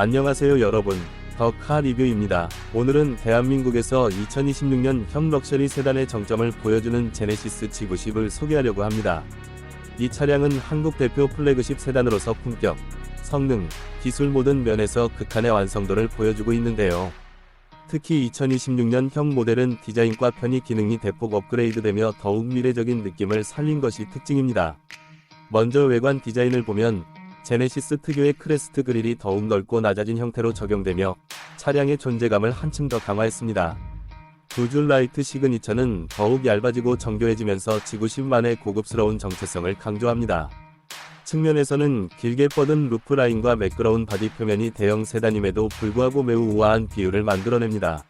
안녕하세요 여러분. 더카 리뷰입니다. 오늘은 대한민국에서 2026년 형 럭셔리 세단의 정점을 보여주는 제네시스 G90을 소개하려고 합니다. 이 차량은 한국 대표 플래그십 세단으로서 품격, 성능, 기술 모든 면에서 극한의 완성도를 보여주고 있는데요. 특히 2026년 형 모델은 디자인과 편의 기능이 대폭 업그레이드되며 더욱 미래적인 느낌을 살린 것이 특징입니다. 먼저 외관 디자인을 보면 제네시스 특유의 크레스트 그릴이 더욱 넓고 낮아진 형태로 적용되며 차량의 존재감을 한층 더 강화했습니다. 두 줄 라이트 시그니처는 더욱 얇아지고 정교해지면서 G90만의 고급스러운 정체성을 강조합니다. 측면에서는 길게 뻗은 루프 라인과 매끄러운 바디 표면이 대형 세단임에도 불구하고 매우 우아한 비율을 만들어냅니다.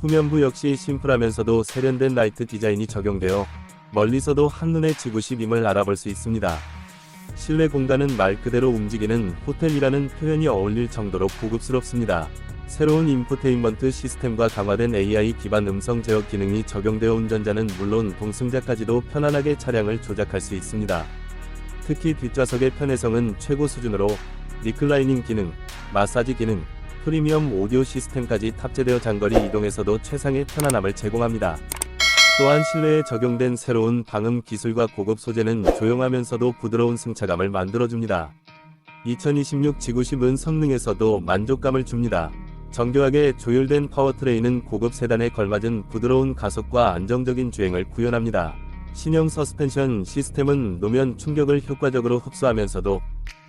후면부 역시 심플하면서도 세련된 라이트 디자인이 적용되어 멀리서도 한눈에 G90임을 알아볼 수 있습니다. 실내 공간은 말 그대로 움직이는 호텔이라는 표현이 어울릴 정도로 고급스럽습니다. 새로운 인포테인먼트 시스템과 강화된 AI 기반 음성 제어 기능이 적용되어 운전자는 물론 동승자까지도 편안하게 차량을 조작할 수 있습니다. 특히 뒷좌석의 편의성은 최고 수준으로 리클라이닝 기능, 마사지 기능, 프리미엄 오디오 시스템까지 탑재되어 장거리 이동에서도 최상의 편안함을 제공합니다. 또한 실내에 적용된 새로운 방음 기술과 고급 소재는 조용하면서도 부드러운 승차감을 만들어줍니다. 2026 G90은 성능에서도 만족감을 줍니다. 정교하게 조율된 파워트레인은 고급 세단에 걸맞은 부드러운 가속과 안정적인 주행을 구현합니다. 신형 서스펜션 시스템은 노면 충격을 효과적으로 흡수하면서도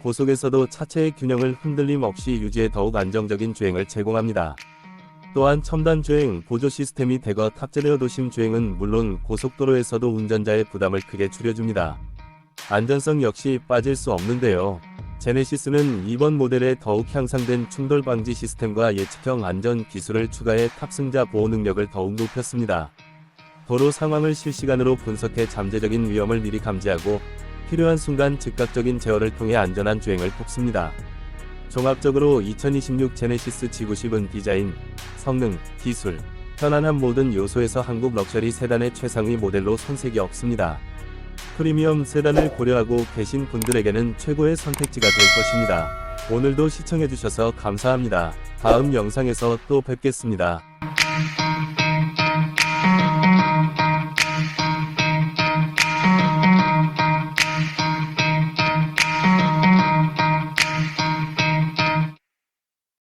고속에서도 차체의 균형을 흔들림 없이 유지해 더욱 안정적인 주행을 제공합니다. 또한 첨단 주행 보조 시스템이 대거 탑재되어 도심 주행은 물론 고속도로에서도 운전자의 부담을 크게 줄여줍니다. 안전성 역시 빠질 수 없는데요. 제네시스는 이번 모델에 더욱 향상된 충돌 방지 시스템과 예측형 안전 기술을 추가해 탑승자 보호 능력을 더욱 높였습니다. 도로 상황을 실시간으로 분석해 잠재적인 위험을 미리 감지하고 필요한 순간 즉각적인 제어를 통해 안전한 주행을 돕습니다. 종합적으로 2026 제네시스 G90은 디자인, 성능, 기술, 편안한 모든 요소에서 한국 럭셔리 세단의 최상위 모델로 손색이 없습니다. 프리미엄 세단을 고려하고 계신 분들에게는 최고의 선택지가 될 것입니다. 오늘도 시청해주셔서 감사합니다. 다음 영상에서 또 뵙겠습니다.